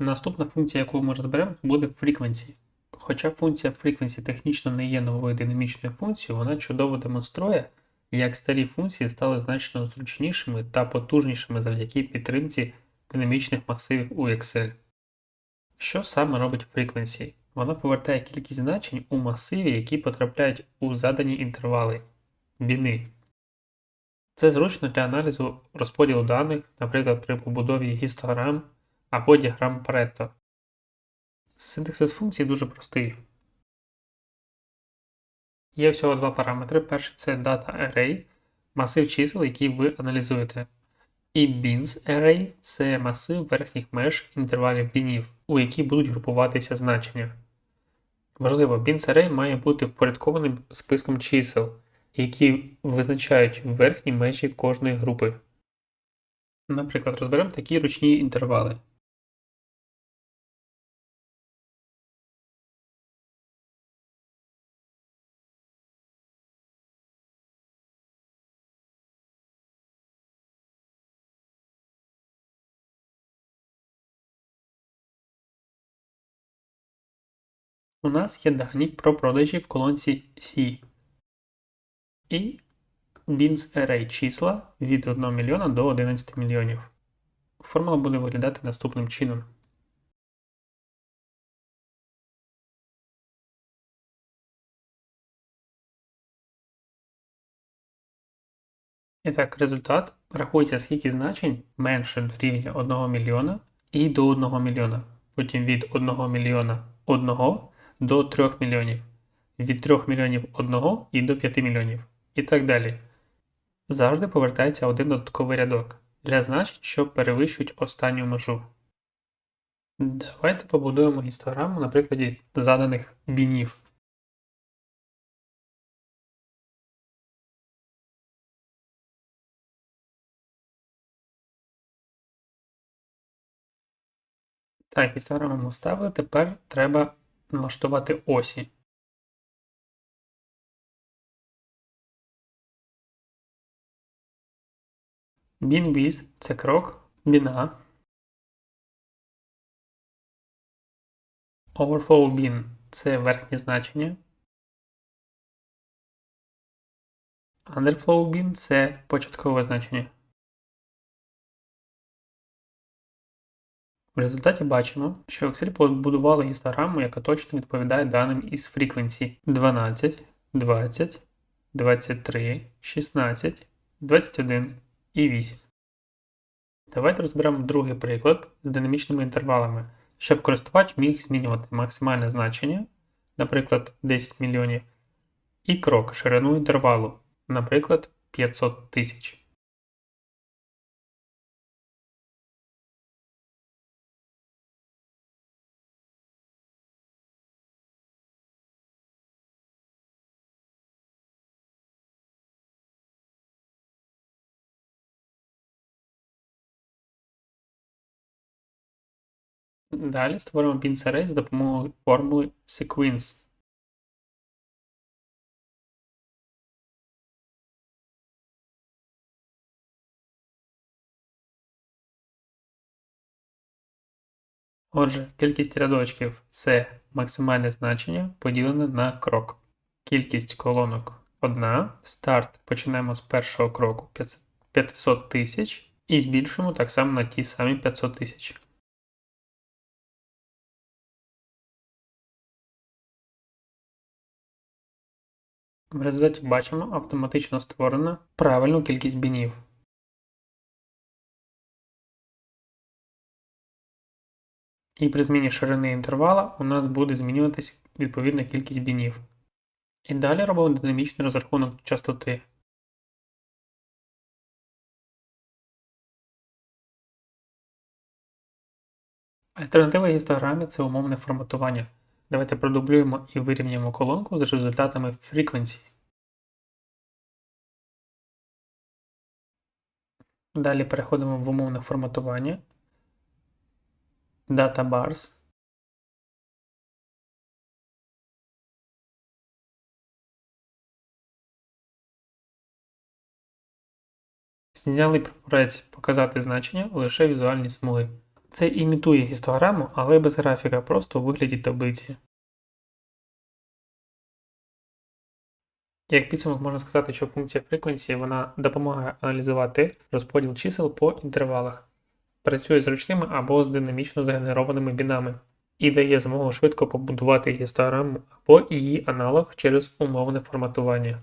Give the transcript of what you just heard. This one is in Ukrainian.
Наступна функція, яку ми розберемо, буде frequency. Хоча функція frequency технічно не є новою динамічною функцією, вона чудово демонструє, як старі функції стали значно зручнішими та потужнішими завдяки підтримці динамічних масивів у Excel. Що саме робить frequency? Вона повертає кількість значень у масиві, які потрапляють у задані інтервали біни. Це зручно для аналізу розподілу даних, наприклад, при побудові гістограм або діаграм Pareto. Синтаксис функції дуже простий. Є всього два параметри. Перший це data array, масив чисел, який ви аналізуєте. І bins array це масив верхніх меж інтервалів бінів, у які будуть групуватися значення. Важливо, bins array має бути впорядкованим списком чисел, які визначають верхні межі кожної групи. Наприклад, розберемо такі ручні інтервали. У нас є дані про продажі в колонці C і bins array числа від 1 мільйона до 11 мільйонів. Формула буде виглядати наступним чином. І так, результат рахується скільки значень менше до рівня 1 мільйона і до 1 мільйона. Потім від 1 мільйона 1 до 3 мільйонів, від 3 мільйонів 1 і до 5 мільйонів. І так далі. Завжди повертається один додатковий рядок для значень, що перевищують останню межу. Давайте побудуємо гістограму на прикладі заданих бінів. Так, гістограму ми вставили, тепер треба налаштувати осі. Bin – це крок, біна. Overflow bin – це верхнє значення. Underflow bin – це початкове значення. В результаті бачимо, що Excel побудували гістограму, яка точно відповідає даним із frequency 12, 20, 23, 16, 21 і 8. Давайте розберемо другий приклад з динамічними інтервалами, щоб користувач міг змінювати максимальне значення, наприклад, 10 мільйонів, і крок ширину інтервалу, наприклад, 500 тисяч. Далі створимо bins array за допомогою формули sequence. Отже, кількість рядочків це максимальне значення поділене на крок. Кількість колонок 1. Старт починаємо з першого кроку 500 тисяч і збільшуємо так само на ті самі 500 тисяч. В результаті бачимо автоматично створено правильну кількість бінів. І при зміні ширини інтервала у нас буде змінюватись відповідна кількість бінів. І далі робимо динамічний розрахунок частоти. Альтернатива гістограмі це умовне форматування. Давайте продублюємо і вирівняємо колонку з результатами frequency. Далі переходимо в умовне форматування. Data bars. Зняли прапорець показати значення лише візуальні смуги. Це імітує гістограму, але без графіка, просто у вигляді таблиці. Як підсумок можна сказати, що функція frequency вона допомагає аналізувати розподіл чисел по інтервалах, працює з ручними або з динамічно згенерованими бінами і дає змогу швидко побудувати гістограму або її аналог через умовне форматування.